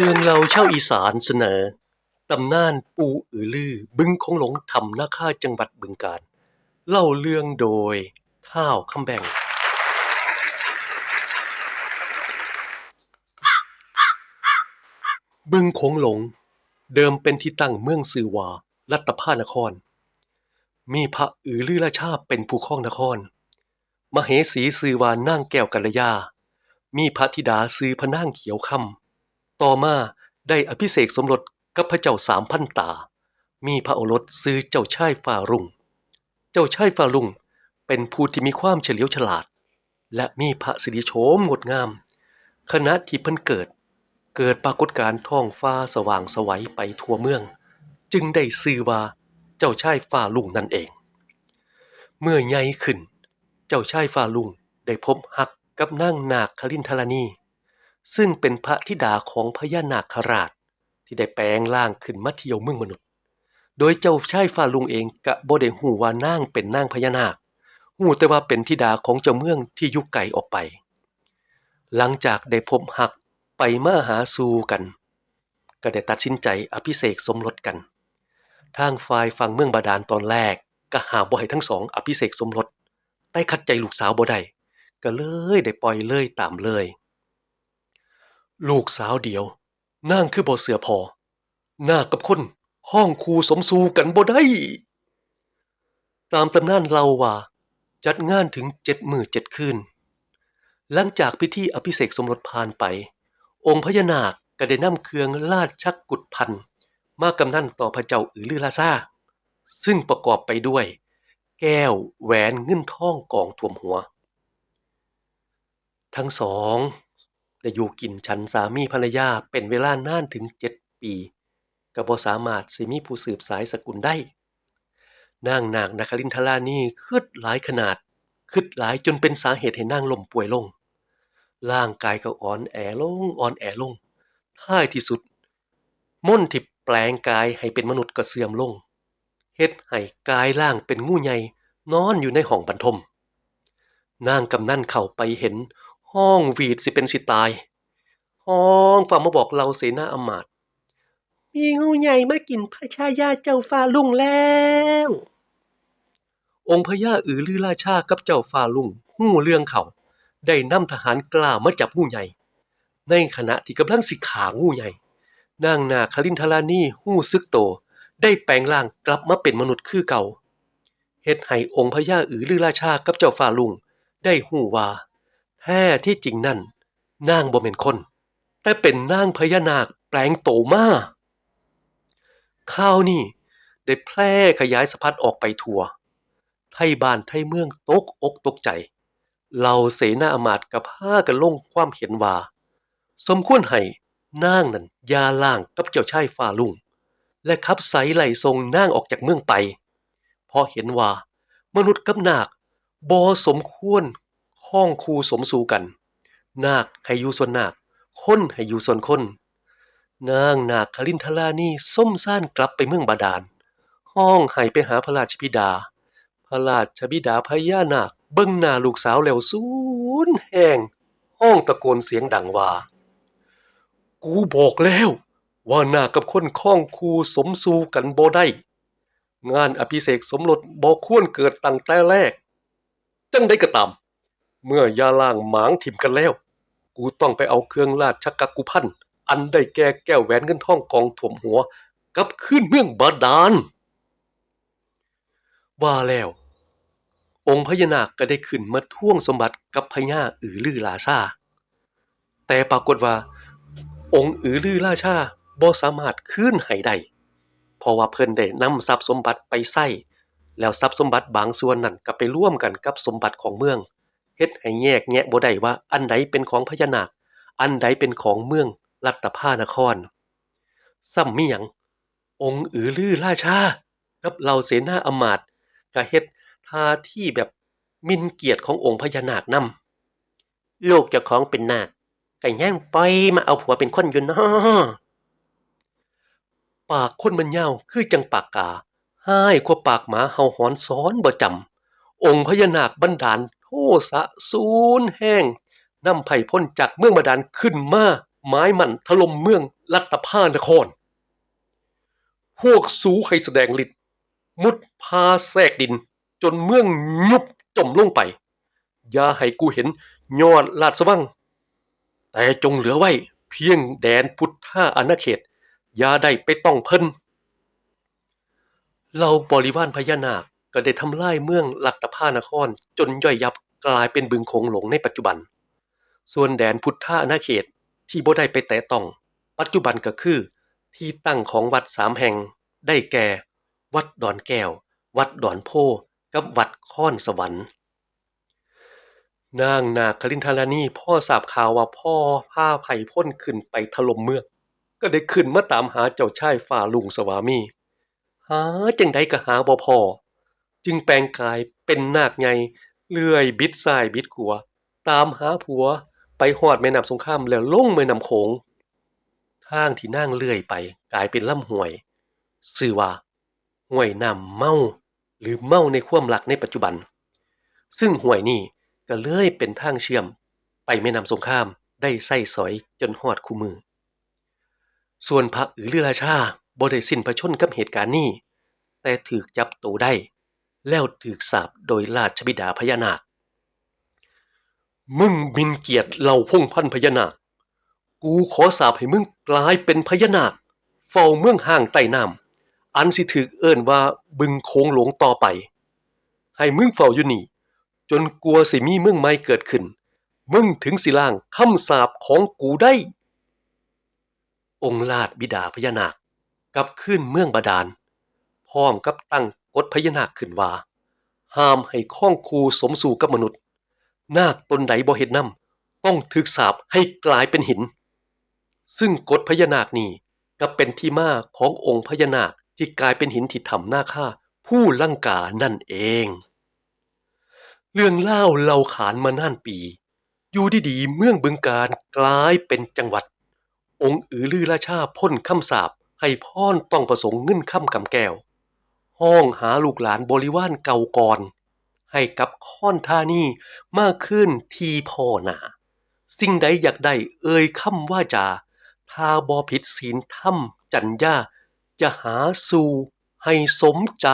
เรื่องเราเช่าอีสานเสนอ ตำนานปูอือลือ บึงคงหลงทำนาค่าจังหวัดบึงกาฬเล่าเรื่องโดยท่าวคำแบ่ง บึงโขงหลง เดิมเป็นที่ตั้งเมืองซือวา รัตภานคร มีพระอือลือราชาเป็นผู้ครองนคร มเหสีซือวานางแก้วกัลยา มีพระธิดาซือพระนางเขียวคำ ต่อมาได้อภิเษกสมรสกับพระเจ้าสามพันตา มีพระโอรสซื้อเจ้าชายฟารุง เจ้าชายฟารุงเป็นผู้ที่มีความเฉลียวฉลาด และมีพระสิริโฉมงดงาม ขณะที่เพิ่นเกิด เกิดปรากฏการณ์ท้องฟ้าสว่างสวัยไปทั่วเมือง จึงได้ชื่อว่าเจ้าชายฟ้ารุ่งนั่นเอง เมื่อใหญ่ขึ้น เจ้าชายฟ้ารุ่งได้พบหักกับนางนาคคลินทรณี ซึ่งเป็นพระธิดาของพญานาคราช ที่ได้แปลงร่างขึ้นมาเที่ยวเมืองมนุษย์ โดยเจ้าชายฟ้าลุงเองกะบ่ได้ฮู้ว่านางเป็นนางพญานาคฮู้แต่ว่าเป็นธิดาของเจ้าเมืองที่ยู่ไกลออกไป หลังจากได้พบหักไปมาหาสู่กัน ก็ได้ตัดสินใจอภิเษกสมรสกัน ทางฝ่ายฝั่งเมืองบาดาลตอนแรกก็หาบ่ให้ทั้งสองอภิเษกสมรสแต่ขัดใจลูกสาวบ่ได้ก็เลยได้ปล่อยเลยตามเลย ลูกสาวเดียว นางคือบ่เสือพอ หน้ากับคนห้องครูสมสู่กันบ่ได้ ตามตำนานเล่าว่า จัดงานถึงเจ็ดมือเจ็ดคืน หลังจากพิธีอภิเษกสมรสผ่านไป องค์พญานาคก็ได้นำเครื่องราชชักกุดพันมากำนันต่อพระเจ้าอือลือลาซาซึ่งประกอบไปด้วย แก้วแหวนเงินทองกองท่วมหัว ทั้งสอง ได้อยู่กินฉันสามีภรรยาเป็นเวลานานถึงเจ็ดปีก็บ่สามารถสิมีผู้สืบสายสกุลได้ นางนาคนาคลินทรานี่คิดหลายขนาดคิดหลายจนเป็นสาเหตุให้นางล้มป่วยลง ร่างกายก็อ่อนแอลงอ่อนแอลงท้ายที่สุดมนต์ที่แปลงกายให้เป็นมนุษย์ก็เสื่อมลงเฮ็ดให้กายร่างเป็นงูใหญ่นอนอยู่ในห้องบรรทม นางกำนันเข้าไปเห็น ห้องหวีดสิเป็นสิตาย ห้องฟังมาบอกเราเสนาอมาตมีงูใหญ่มากินพระชายาเจ้าฟ้าลุงแล้ว องค์พญาอือลือราชากับเจ้าฟ้าลุงหู้เรื่องเขาได้นำทหารกล้ามาจับงูใหญ่ ในขณะที่กำลังสิขางูใหญ่นางนาคลินทรานีหู้ซึกโต ได้แปลงร่างกลับมาเป็นมนุษย์คือเก่าเฮ็ดให้องค์พญาอือลือราชากับเจ้าฟ้าลุงได้หู้ว่า แท้ที่จริงนั่นนางบ่แม่นคน แต่เป็นนางพญานาคแปลงโตมาข่าวนี้ได้แพร่ขยายสะพัดออกไปทั่ว ไทยบ้านไทยเมืองตกอกตกใจเราเสนาอมาตย์กับพากันลงความเห็นว่า สมควรให้นางนั่นยาล่างกับเจ้าชายฟ้าลุง และขับไสไหลทรงนางออกจากเมืองไป เพราะเห็นว่ามนุษย์กับนาคบ่สมควร ข้องคูสมสู่กัน นาคให้อยู่ส่วนนาคคนให้อยู่ส่วนคน นางนาคคลินทรานี่ส้มซ่านกลับไปเมืองบาดาล ห้องให้ไปหาพระราชบิดา พระราชบิดาพญานาค เบิ่งหน้าลูกสาวแล้วสูนแห้งห้องตะโกนเสียงดังว่า กูบอกแล้วว่านาคกับคนข้องคูสมสู่กันบ่ได้ งานอภิเษกสมรสบ่ควรเกิดตั้งแต่แรก จังได้ก็ตาม เมื่อยาล่างหมางถิ่มกันแล้ว กูต้องไปเอาเครื่องราชกักกุพันอันได้แก่แก้วแหวนเงินทองกองถมหัวกับขึ้นเมืองบาดาลว่าแล้ว องค์พญานาคก็ได้ขึ้นมาท่วงสมบัติกับพญาอือลือราชา แต่ปรากฏว่า องค์อือลือราชาบ่สามารถคืนให้ได้เพราะว่าเพิ่นได้นำทรัพย์สมบัติไปใช้แล้วทรัพย์สมบัติบางส่วนนั้นก็ไปร่วมกันกับสมบัติของเมือง เฮ็ดให้แยกแยะบ่ได้ว่าอันใดเป็นของพญานาค อันใดเป็นของเมืองรัตภานครซ้ำมีหยังองค์อือลือราชากับเหล่าเสนาอมาตย์ก็เฮ็ดทาที่แบบมินเกียรติขององค์พญานาคนำลูกเจ้าของเป็นนาคก็ยังปล่อยมาเอาผัวเป็นคนอยู่นอปากคนมันยาวคือจังปากกาห้ายกว่าปากหมาเห่าหอนซ้อนบ่จำองค์พญานาคบันดาล โทสะศูนย์แห้งนำไผ่พ้นจากเมืองบาดาลขึ้นมาไม้มันถล่มเมืองรัตภานคร พวกสูให้แสดงฤทธิ์มุดพาแทรกดิน จนเมืองยุบจมลงไป อย่าให้กูเห็นยอดลาดสวังแต่จงเหลือไว้เพียงแดนพุทธาอาณาเขต อย่าได้ไปต้องเพิ่นเราบริวารพญานาค ก็ได้ทำลายเมืองลัตตภานคร จนย่อยยับกลายเป็นบึงโขงหลงในปัจจุบัน ส่วนแดนพุทธาอาณาเขตที่บ่ได้ไปแตะต้อง ปัจจุบันก็คือ ที่ตั้งของวัดสามแห่ง ได้แก่ วัดดอนแก้ว วัดดอนโพกับวัดค้อนสวรรค์ นางนาคลินทารานีพ่อทราบข่าวว่าพ่อพาไผ่พ้นขึ้นไปถล่มเมืองก็ได้ขึ้นมาตามหาเจ้าชายฝ่าลุงสวามี หาจังใดก็หาบ่พอ จึงแปลงกายเป็นนาคใหญ่เลื่อยบิดซ้ายบิดขวาตามหาผัวไปฮอดแม่น้ำสงครามแล้วลงแม่น้ำโขงทางที่นางเลื่อยไปกลายเป็นลำห้วยชื่อว่าห้วยน้ำเมาหรือเมาในความหลักในปัจจุบัน ซึ่งห้วยนี้ก็เลื่อยเป็นทางเชื่อม ไปแม่น้ำสงครามได้ใส่สอยจนฮอดคู่มือ ส่วนพระอือลือราชาบ่ได้สิ้นพระชนกับเหตุการณ์นี้ แต่ถูกจับตัวได้ แล้วถูกสาปโดยราชบิดาพญานาค มึงบินเกียรติเหล่าพงพันพญานาค กูขอสาปให้มึงกลายเป็นพญานาค เฝ้าเมืองห่างใต้น้ำอันสิถูกเอิ้นว่าบึงโขงหลงต่อไป ให้มึงเฝ้าอยู่นี่ จนกลัวสิมีเมืองใหม่เกิดขึ้น มึงถึงสิล้างคำสาปของกูได้ องค์ราชบิดาพญานาคกับขึ้นเมืองบาดาลพร้อมกับตั้ง กฎพญานาคขึ้นว่าห้ามให้ข้องคูสมสู่กับมนุษย์ นาคตนใดบ่เฮ็ดนำต้องถึกสาปให้กลายเป็นหิน ซึ่งกฎพญานาคนี้ก็เป็นที่มาขององค์พญานาคที่กลายเป็นหินที่ทำหน้าค่าผู้ลังกานั่นเอง เรื่องเล่าเล่าขานมานานปี อยู่ดีๆเมืองบึงการกลายเป็นจังหวัด องค์อือลือราชาพ่นคำสาปให้พรต้องประสงค์เงินคำกำแก้ว ห้องหาลูกหลานบริวารเก่าก่อน ให้กับค้อนท่านี่มากขึ้นทีพ่อหนา สิ่งใดอยากได้เอ่ยคำว่าจาทาบอผิดศีลธรรมจัญญาจะหาสู่ให้สมใจ